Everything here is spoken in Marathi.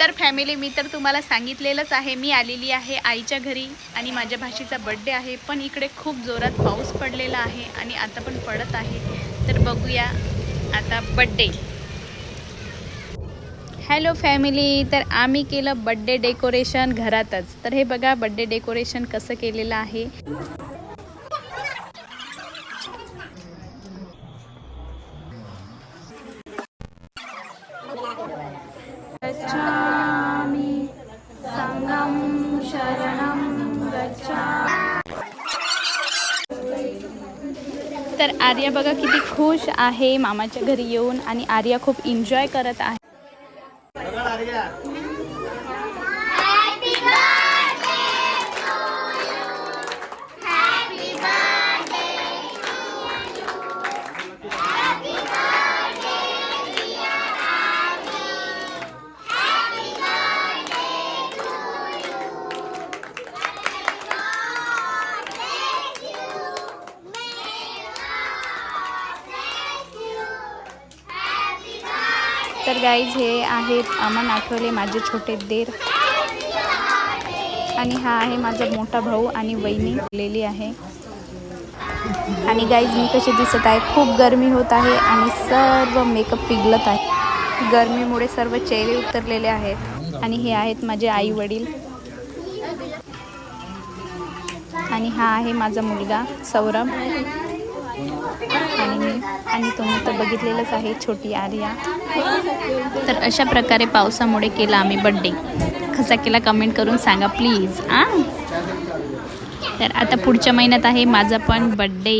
तर फॅमिली मी तर तुम्हाला सांगितलेलंच आहे. मी आलेली आहे आईच्या घरी आणि माझ्या भाषेचा बड्डे आहे. पण इकडे खूप जोरात पाऊस पडलेला आहे आणि आता पण पडत आहे. तर बघूया आता बड्डे हॅलो फॅमिली तर आम्ही केलं बड्डे डेकोरेशन घरातच. तर हे बघा बड्डे डेकोरेशन कसं केलेलं आहे. अच्छा. तर आर्या बघा किती खुश आहे मामाच्या घरी येऊन आणि आर्या खूप एन्जॉय करत आहे. तर गाईज हे आहेत अमन आठवले माझे छोटे देर. आणि हा आहे माझा मोठा भाऊ आणि वहिनी आलेली आहे. आणि गाईज मी कसे दिसत आहे? खूप गरमी होत आहे आणि सर्व मेकअप पिघलत आहे. गरमीमुळे सर्व चेहरे उतरलेले आहेत. आणि हे आहेत माझे आई वडील. आणि हा आहे माझा मुलगा सौरभ. आणि आणि तुम्ही तर बघितलेलंच आहे छोटी आर्या. तर अशा प्रकारे पावसामुळे केला आम्ही बड्डे कसा केला कमेंट करून सांगा प्लीज आ? तर आता पुढच्या महिन्यात आहे माझा पण बड्डे